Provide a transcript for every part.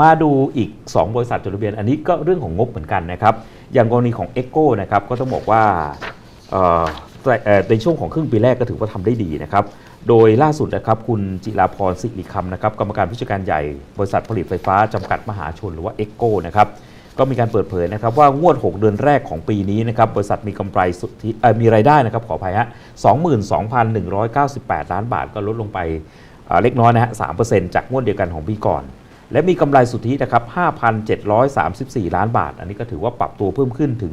มาดูอีก 2 บริษัทจดทะเบียน อันนี้ก็เรื่องของงบเหมือนกันนะครับ อย่างกรณีของ e c o นะครับก็ต้องบอกว่าเอ่อแต่เอ่อในช่วงของครึ่งปีแรกก็ถือว่าทำได้ดีนะครับ โดยล่าสุดนะครับคุณจิราพรสิริคำนะครับกรรมการผู้จัดการใหญ่ บริษัทผลิตไฟฟ้าจำกัดมหาชนหรือว่า e c o นะครับก็มีการเปิดเผยนะครับว่างวด 6 เดือนแรกของปีนี้นะครับบริษัทมีกำไรสุทธิมีรายได้นะครับขออภัยฮะ22,198 ล้านบาทก็ลดลงไปเอ่อเล็กน้อยนะฮะ3%จากงวดเดียวกันของปีก่อน และมีกำไรสุทธินะครับ 5,734 ล้านบาท อันนี้ก็ถือว่าปรับตัวเพิ่มขึ้นถึง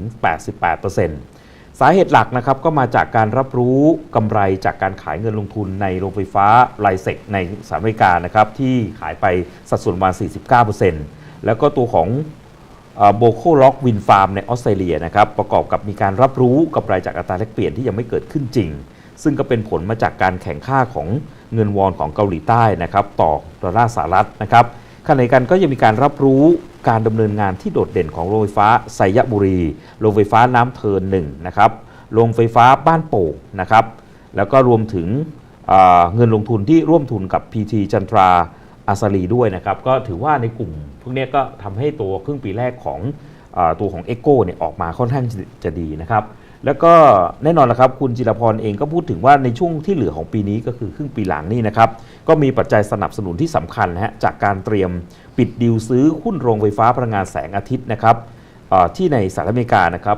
88%สาเหตุหลักนะครับก็มาจากการรับรู้กำไรจากการขายเงินลงทุนในโรงไฟฟ้าไลเซกในสหรัฐอเมริกานะครับที่ขายไปสัดส่วนประมาณ 49%แล้วก็ตัวของโบโคล็อกวินฟาร์มในออสเตรเลียนะครับประกอบกับมีการรับรู้กำไรจากอัตราแลกเปลี่ยนที่ยังไม่เกิดขึ้นจริง ซึ่งก็เป็นผลมาจากการแข่งค่าของเงินวอนของเกาหลีใต้นะครับต่อดอลลาร์สหรัฐนะครับ ขณะเดียวกันก็ยังมีการรับรู้การดำเนินงานที่โดดเด่นของโรงไฟฟ้าไซยบุรี โรงไฟฟ้าน้ำเทินหนึ่งนะครับโรงไฟฟ้าบ้านโป่งนะครับ แล้วก็รวมถึงเเงินลงทุนที่ร่วมทุนกับ PT จันทราอาซารีด้วยนะครับ ก็ถือว่าในกลุ่มพวกนี้ก็ทำให้ตัวครึ่งปีแรกของอตัวของ e c o เนี่ยออกมาค่อนข้างจะดีนะครับ แล้วก็แน่นอนละครับคุณจิรพรเองก็พูดถึงว่าในช่วงที่เหลือของปีนี้ก็คือครึ่งปีหลังนี่นะครับก็มีปัจจัยสนับสนุนที่สำคัญนะฮะจากการเตรียมปิดดีลซื้อหุ้นโรงไฟฟ้าพลังงานแสงอาทิตย์นะครับเอ่อที่ในสหรัฐอเมริกานะครับ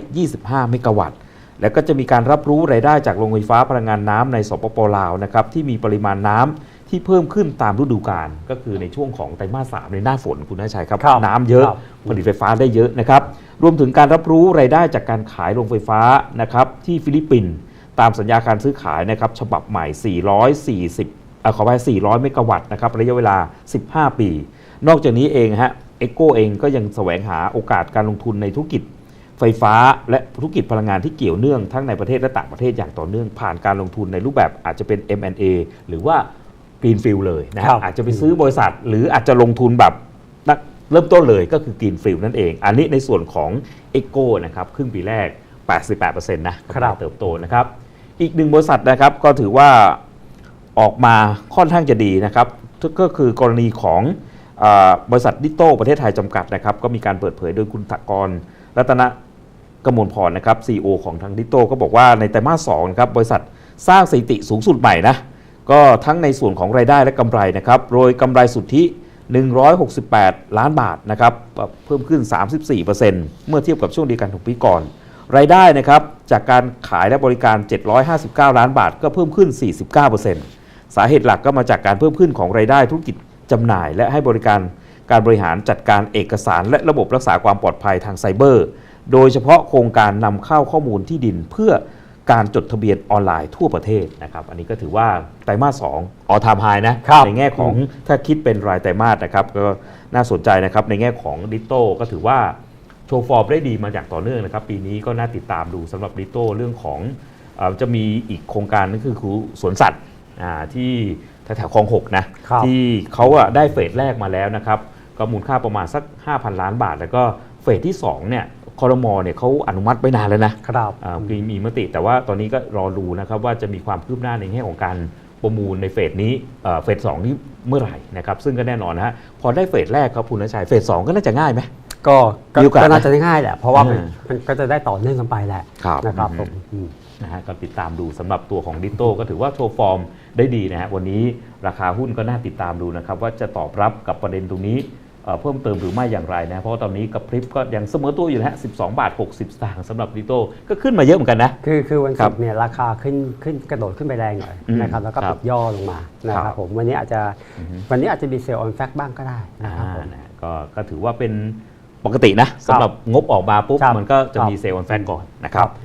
125 เมกะวัตต์ แล้วก็จะมีการรับรู้รายได้จากโรงไฟฟ้าพลังงานน้ำในสปปลาวนะครับที่มีปริมาณน้ำที่เพิ่มขึ้นตามฤดูกาลก็คือในช่วงของไตรมาสสามในหน้าฝนคุณน่าชัยครับครับน้ำเยอะครับผลิตไฟฟ้าได้เยอะนะครับ รวมถึงการรับรู้รายได้จากการขายโรงไฟฟ้านะครับที่ฟิลิปปินส์ตามสัญญาการซื้อขายนะครับฉบับใหม่ 440อ่อขอไป400 เมกะวัตต์นะครับระยะเวลา 15 ปี นอกจากนี้เองฮะเอโกเองก็ยังแสวงหาโอกาสการลงทุนในธุรกิจไฟฟ้าและธุรกิจพลังงานที่เกี่ยวเนื่องทั้งในประเทศและต่างประเทศอย่างต่อเนื่องผ่านการลงทุนในรูปแบบอาจจะเป็น M&A หรือว่า Greenfield เลยนะครับอาจจะไปซื้อบริษัท หรืออาจจะลงทุนแบบ เริ่มต้นเลยก็คือ Greenfield นั่นเอง อันนี้ในส่วนของ e c o นะครับครึ่งปีแรก 88%นะครับเติบโตนะครับ อีกหนึ่งบริษัทนะครับก็ถือว่าออกมาค่อนข้างจะดีนะครับก็คือกรณีของเออบริษัทดิโต้ประเทศไทยจำกัดนะครับก็มีการเปิดเผยโดยคุณถกรรัตนกมลพรนะครับ CEO ของทางดิโต้ก็บอกว่าในไตรมาสสองนะครับบริษัทสร้างสถิติสูงสุดใหม่นะก็ทั้งในส่วนของรายได้และกำไรนะครับโดยกำไรสุทธิ 168 ล้านบาทนะครับเพิ่มขึ้น 34%เมื่อเทียบกับช่วงเดียวกันของปีก่อน รายได้นะครับจากการขายและบริการ 759 ล้านบาท ก็เพิ่มขึ้น 49%สาเหตุหลักก็มาจากการเพิ่มขึ้นของรายได้ธุรกิจจำหน่าย และให้บริการการบริหารจัดการเอกสาร และระบบรักษาความปลอดภัยทางไซเบอร์ โดยเฉพาะโครงการนำเข้าข้อมูลที่ดินเพื่อ การจดทะเบียนออนไลน์ทั่วประเทศนะครับ อันนี้ก็ถือว่าไตรมาส2ออทามไฮนะครับในแง่ของถ้าคิดเป็นรายไตรมาสนะครับ ก็น่าสนใจนะครับ ในแง่ของดิโต้ก็ถือว่าโชว์ฟอร์มได้ดีมาอย่างต่อเนื่องนะครับ ปีนี้ก็น่าติดตามดูสำหรับดิโต้เรื่องของเออจะมีอีกโครงการนึงคือคือสวนสัตว์อ่าที่แถวๆคลองหกนะครับที่เขาอะได้เฟสแรกมาแล้วนะครับก็มูลค่าประมาณสัก 5,000 ล้านบาท แล้วก็เฟสที่2เนี่ย คอรมอเนี่ยเขาอนุมัติไปนานแล้วนะครับอ่ามีมีมติ แต่ว่าตอนนี้ก็รอดูนะครับว่าจะมีความคืบหน้าในแง่ของการประมูลในเฟสนี้เอ่อเฟสสองนี้เมื่อไหร่นะครับซึ่งก็แน่นอนนะฮะพอได้เฟสแรกครับคุณนชัยเฟสสองก็น่าจะง่ายไหมก็ก็มีโอกาสก็น่าจะง่ายแหละเพราะว่ามันอ่ามันก็จะได้ต่อเนื่องกันไปแหละครับนะครับอืมผมอืมนะฮะก็ติดตามดูสำหรับตัวของดิโต้ก็ถือว่าโชว์ฟอร์มได้ดีนะฮะวันนี้ราคาหุ้นก็น่าติดตามดูนะครับว่าจะตอบรับกับประเด็นตรงนี้ เอ่อเพิ่มเติมหรือไม่อย่างไรนะ เพราะว่าตอนนี้กับพริบก็ยังเสมอตัวอยู่นะฮะ 12 บาท 60 สตางค์สำหรับดิโต้ก็ขึ้นมาเยอะเหมือนกันนะ คือคือวันครัศุบกร์เนี่ยราคาขึ้นขึ้นกระโดดขึ้นไปแรงหน่อยอืมนะครับแล้วก็ครับปิดย่อลงมานะคครัรับบผมวันนี้อาจจะอือฮึวันนี้อาจจะมีเซลล์ออนแฟกบ้างก็ได้นะครับผมอ่านะฮะก็ก็ถือว่าเป็นปกตินะสำหรับงบออกมาปุ๊บครับมันก็จะครับมีเซลล์วันแฟนก่อนนะครับ